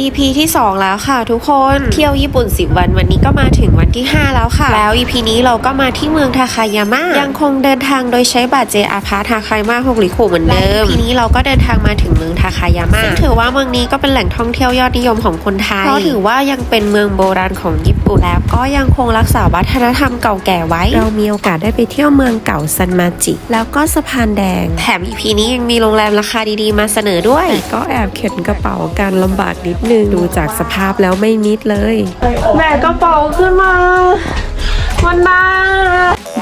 EP ที่ 2 แล้วค่ะทุกคนเที่ยวญี่ปุ่น 10 วันวันนี้ก็มาถึงวันที่ 5 แล้วค่ะ แล้ว EP นี้เราก็มาที่เมืองทาคายาม่ายังคงเดินทางโดยใช้บัตร JR Pass ทาคายาม่า6ริคุเหมือนเดิม EP นี้เราก็เดินทางมาถึงเมืองทาคายาม่าซึ่งถือว่าเมืองนี้ก็เป็นแหล่งท่องเที่ยวยอดนิยมของคนไทยเพราะถือว่ายังเป็นเมืองโบราณของญี่ปุ่นแล้วก็ยังคงรักษาวัฒนธรรมเก่าแก่ไว้ เรามีโอกาสได้ไปเที่ยวเมืองเก่าซันมาจิ แล้วก็สะพานแดง แถม EP นี้ยังมีโรงแรมราคาดีๆ มาเสนอด้วยแต่ก็แอบเข็นกระเป๋าการลำบากนิดนึงดูจากสภาพแล้วไม่นิดเลยแบกกระเป๋าขึ้นมาวันนา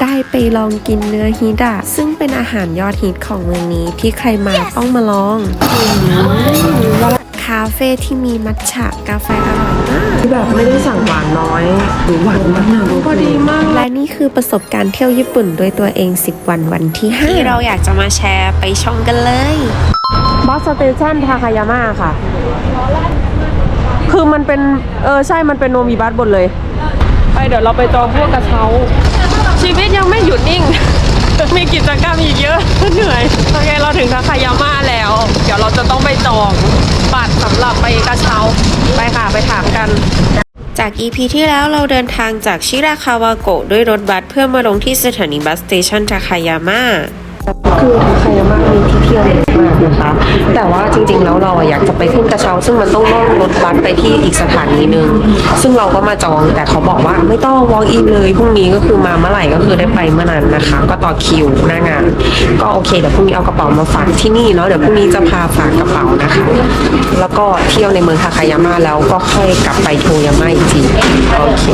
ได้ไปลองกินเนื้อฮิดะซึ่งเป็นอาหารยอดฮิตของเมืองนี้ที่ใครมาต้องมาลองอืมคาเฟ่ที่มีมัทฉะกาแฟอร่อยมากที่แบบไม่ได้สั่งหวานน้อยหรือหวานมากพอดีมาก และนี่คือประสบการณ์เที่ยวญี่ปุ่นด้วยตัวเอง 10 วันวันที่5ที่เราอยากจะมาแชร์ไปชมกันเลยบัสสเตชันทาคายาม่าค่ะ คือมันเป็น เออ ใช่ มันเป็นโนมิบัสบนเลย ไปเดี๋ยวเราไปจองพวกกระเช้า ชีวิตยังไม่หยุดนิ่ง มีกิจกรรมอีกเยอะ เหนื่อย โอเค เราถึงทาคายาม่าแล้ว เดี๋ยวเราจะต้องไปจองบัตรสำหรับไปกระเช้า ไปค่ะ ไปถามกันจาก EP ที่แล้วเราเดินทางจากชิราคาวาโกะด้วยรถบัสเพื่อมาลงที่สถานีบัสสเตชันทาคายาม่า คือทาคายามามีที่เที่ยวเยอะมากนะคะ แต่ว่าจริงๆแล้วเราอยากจะไปขึ้นกระเช้า ซึ่งมันต้องนั่งรถบัสไปที่อีกสถานีหนึ่งซึ่งเราก็มาจองแต่เขาบอกว่าไม่ต้อง walk in เลยพรุ่งนี้ก็คือมาเมื่อไหร่ก็คือได้ไปเมื่อนั้นนะคะ ก็ต่อคิวหน้างาน ก็โอเคเดี๋ยวพรุ่งนี้เอากระเป๋ามาฝากที่นี่เนาะเดี๋ยวพรุ่งนี้จะพาฝากกระเป๋านะคะ แล้วก็เที่ยวในเมืองทาคายาม่าแล้วก็ค่อยกลับไปโทยาม่าอีกทีโอเค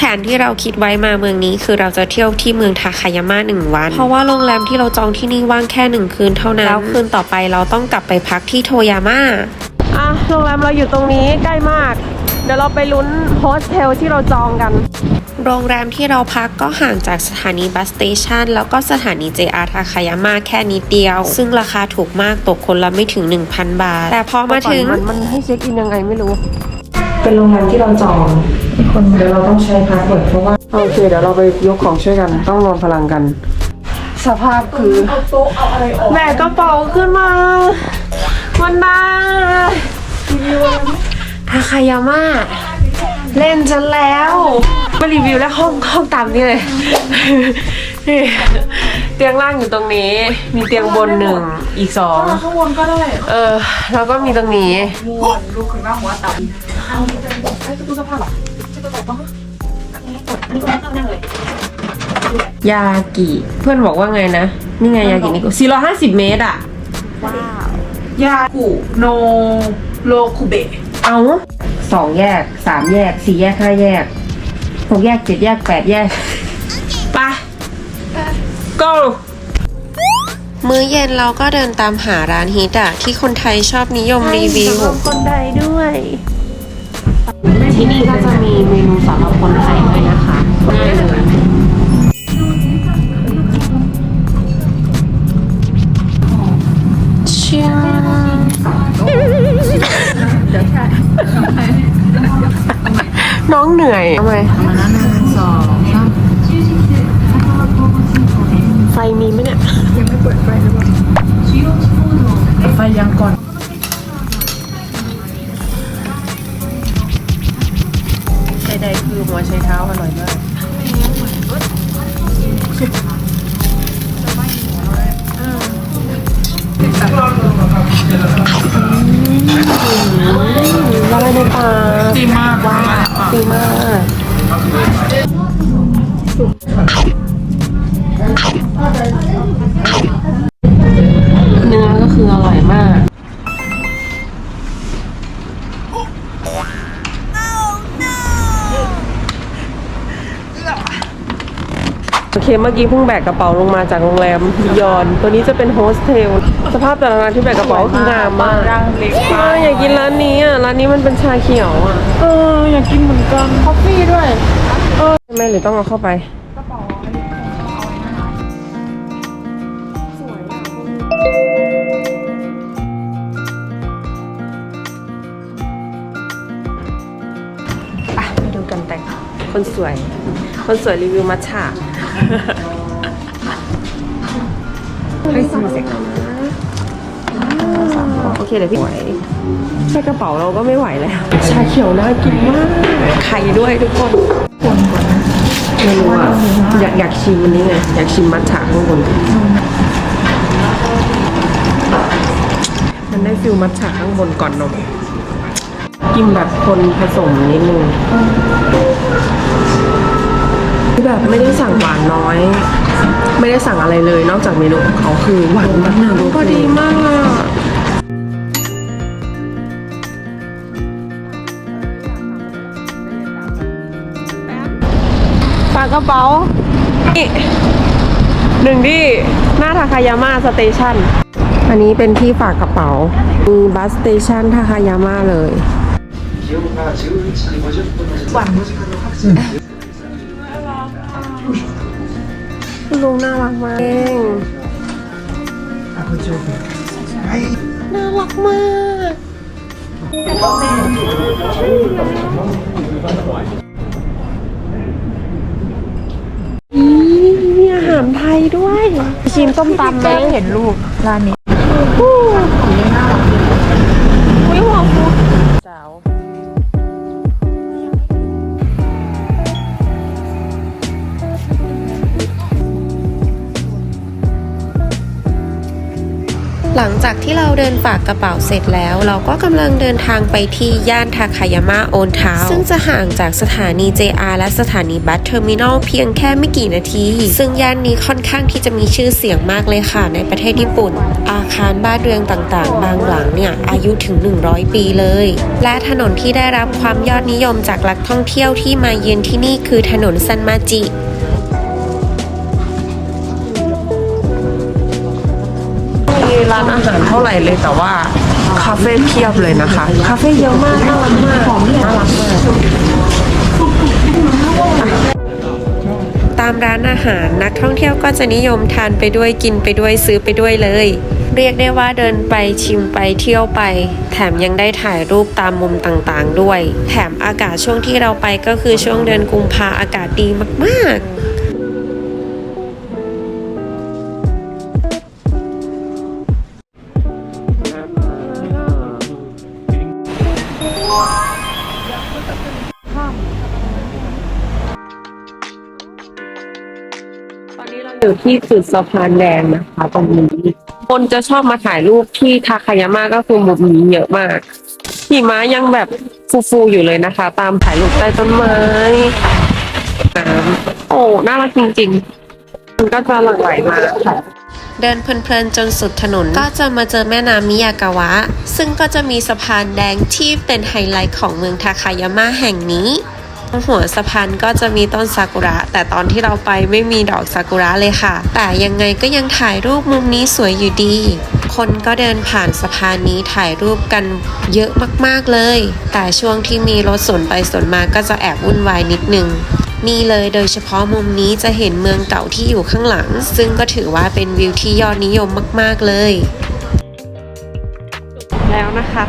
แผนที่เราคิดไว้มาเมืองนี้คือเราจะเที่ยวที่เมืองทาคายาม่าหนึ่งวัน เพราะว่าโรงแรมที่เราจองที่นี่ว่างแค่หนึ่งคืนเท่านั้น แล้วคืนต่อไปเราต้องกลับไปพักที่โทยาม่าอะโรงแรมเราอยู่ตรงนี้ใกล้มาก เดี๋ยวเราไปลุ้นโฮสเทลที่เราจองกัน โรงแรมที่เราพักก็ห่างจากสถานีบัสสเตชันแล้วก็สถานี JR ทาคายาม่าแค่นิดเดียว ซึ่งราคาถูกมากตกคนละไม่ถึง 1,000 บาท แต่พอมาถึงมันมันให้เช็คอินยังไงไม่รู้ เป็นโรงแรมที่เราจองคนเดี๋ยวเราต้องใช้พาสเวิร์ดเพราะว่า โอเค เดี๋ยวเราไปยกของช่วยกัน ต้องรวมพลังกัน สภาพคือแบกกระเป๋าขึ้นมาวันนาทาคายาม่าเล่นฉันแล้ว มารีวิวแล้วห้องห้องตามนี่เลย นี่เตียงล่างอยู่ตรงนี้ มีเตียงบนหนึ่งอีกสอง ข้างบนก็ได้เออ แล้วก็มีตรงนี้ยากิ เพื่อนบอกว่าไงนะ นี่ไงยากินี่กู450 เมตรอะยากุโนโรคุเบะ เอาสองแยกสามแยกสี่แยกห้าแยก หกแยกเจ็ดแยกแปดแยกไป go มื้อเย็นเราก็เดินตามหาร้านฮิตอะที่คนไทยชอบนิยมรีวิวคนใดด้วย ที่นี่ก็จะมีเมนูสำหรับคนไทยด้วยนะคะง่ายเลยชิมน้องเหนื่อยทำไม ไฟยังก่อนใดๆคือหัวไชเท้าอร่อยมากละลายในปากดีมากว้าดีมาก เคเมื่อกี้เพิ่งแบกกระเป๋าลงมาจากโรงแรมบิยอน ตัวนี้จะเป็นโฮสเทล สภาพแต่ละร้านที่แบกกระเป๋าก็คืองามมากร่างเล็กเอออยากกินร้านนี้อะ ร้านนี้มันเป็นชาเขียวอะ เออ อยากกินเหมือนกันคอฟฟี่ด้วยใช่ไหมหรือต้องเอาเข้าไปอะไปดูกันแต่งคนสวย คนสวยรีวิวมัทฉะ ให้ซื้อเสร็จแล้วนะโอเคเดี๋ยวพี่ไหวแค่กระเป๋าเราก็ไม่ไหวแล้ว ชาเขียวน่ากินมาก ไข่ด้วยทุกคนไม่รู้อะอยากอยากชิมอันนี้ไง อยากชิมมัทฉะข้างบน มันได้ฟิลมัทฉะข้างบนก่อนนม กินแบบคนผสมนิดนึง แบบไม่ได้สั่งหวานน้อย ไม่ได้สั่งอะไรเลย นอกจากเมนูของเขาคือหวานมากพอดีมากอะฝากกระเป๋าอีกหนึ่งที่หน้าทาคายาม่าสเตชันอันนี้เป็นที่ฝากกระเป๋า มีบัสสเตชันทาคายาม่าเลย หวาน คุณลุงน่ารักมากเองน่ารักมากอีมีอาหารไทยด้วย ชิมต้มตำไหมเห็นรูปร้านนี้ หลังจากที่เราเดินฝากกระเป๋าเสร็จแล้ว เราก็กำลังเดินทางไปที่ย่านทาคายาม่าโอนทาวซึ่งจะห่างจากสถานี JR และสถานีบัสเทอร์มินอลเพียงแค่ไม่กี่นาที ซึ่งย่านนี้ค่อนข้างที่จะมีชื่อเสียงมากเลยค่ะ ในประเทศญี่ปุ่น อาคารบ้านเรือนต่างๆ บางหลังเนี่ยอายุถึง 100 ปีเลย และถนนที่ได้รับความยอดนิยมจากนักท่องเที่ยวที่มาเยือนที่นี่คือถนนซันมาจิ ร้านอาหารเท่าไหร่เลยแต่ว่าคาเฟ่เพียบเลยนะคะ คาเฟ่เยอะมากน่ารักมากน่ารักมากตามร้านอาหารนักท่องเที่ยวก็จะนิยมทานไปด้วยกินไปด้วยซื้อไปด้วยเลย เรียกได้ว่าเดินไปชิมไปเที่ยวไป แถมยังได้ถ่ายรูปตามมุมต่างๆ ด้วย แถมอากาศช่วงที่เราไปก็คือช่วงเดือนกุมภาอากาศดีมากๆ อยู่ที่จุดสะพานแดงนะคะตรงนี้คนจะชอบมาถ่ายรูปที่ทาคายาม่าก็คือมุมนี้เยอะมากหิมะยังแบบฟูๆอยู่เลยนะคะ ตามถ่ายรูปใต้ต้นไม้น้ำโอ้น่ารักจริงๆ มันก็จะหลั่งไหลมาค่ะเดินเพลินๆจนสุดถนนก็จะมาเจอแม่น้ำมิยากาวะ ซึ่งก็จะมีสะพานแดงที่เป็นไฮไลท์ของเมืองทาคายาม่าแห่งนี้ หัวสะพานก็จะมีต้นซากุระ แต่ตอนที่เราไปไม่มีดอกซากุระเลยค่ะ แต่ยังไงก็ยังถ่ายรูปมุมนี้สวยอยู่ดี คนก็เดินผ่านสะพานนี้ถ่ายรูปกันเยอะมากๆเลย แต่ช่วงที่มีรถสวนไปสวนมาก็จะแอบวุ่นวายนิดนึงนี่เลยโดยเฉพาะมุมนี้จะเห็นเมืองเก่าที่อยู่ข้างหลัง ซึ่งก็ถือว่าเป็นวิวที่ยอดนิยมมาก ๆ เลย แล้วนะคะ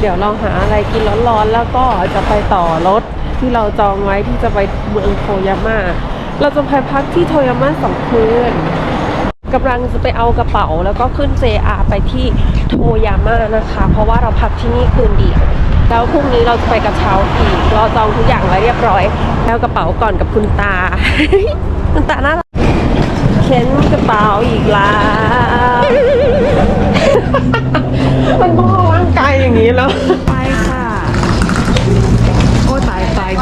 เดี๋ยวเราหาอะไรกินร้อนๆ แล้วก็จะไปต่อรถ ที่เราจองไว้ที่จะไปเมืองโทยาม่า เราจะไปพักที่โทยาม่าสองคืนกำลังจะไปเอากระเป๋าแล้วก็ขึ้น JR ไปที่โทยาม่านะคะ เพราะว่าเราพักที่นี่คืนเดียวแล้วพรุ่งนี้เราจะไปกระเช้าอีกเราจองทุกอย่างไว้เรียบร้อย แล้วกระเป๋าก่อนกับคุณตา คุณตาน่ารักเข็นกระเป๋าอีกแล้ว มันต้องออกร่างกายอย่างนี้แล้ว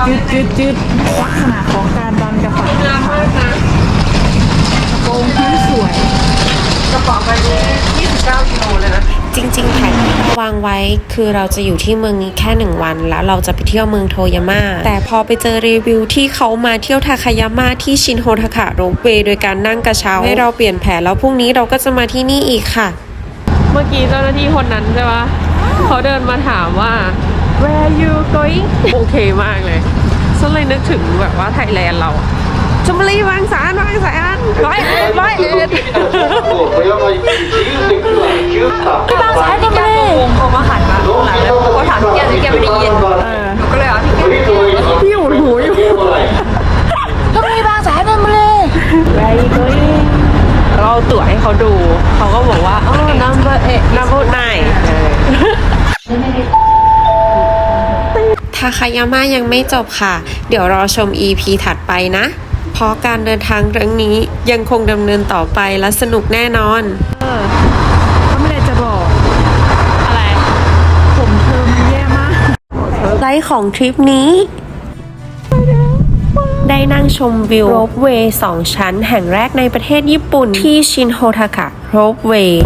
จืดจืดจืดลักษณะของการดันกระเป๋าค่ะกระโปรงที่สวย กระเป๋าใบนี้29กิโลเลยนะ จริงๆแผนที่เราวางไว้คือเราจะอยู่ที่เมืองนี้แค่หนึ่งวัน แล้วเราจะไปเที่ยวเมืองโทยาม่าแต่พอไปเจอรีวิวที่เขามาเที่ยวทาคายาม่าที่ชินโฮทาคะโรปเวย์โดยการนั่งกระเช้าให้เราเปลี่ยนแผนแล้วพรุ่งนี้เราก็จะมาที่นี่อีกค่ะ เมื่อกี้เจ้าหน้าที่คนนั้นใช่ปะเขาเดินมาถามว่า where you going โอเคมากเลยฉันเลยนึกถึงแบบว่าไทยแลนด์เราชมบุรีบางสานวางแสนร้อยเอ็ดร้อยเอ็ดบางแสนก็ไม่งงเขามาหันมาหลังแล้วเขาถามพี่แกพี่แกไม่ได้ยินหนูก็เลยเอาพี่แกพี่อยู่าคายาม่ายังไม่จบค่ะ เดี๋ยวรอชม EP ถัดไปนะ เพราะการเดินทางครั้งนี้ยังคงดำเนินต่อไปและสนุกแน่นอนก็ไม่ได้จะบอก อะไร ผมเธอมันแย่มาก ไลท์ของทริปนี้ ได้นั่งชมวิวโรปเวย์สองชั้นแห่งแรกในประเทศญี่ปุ่นที่ชินโฮทากะโรปเวย์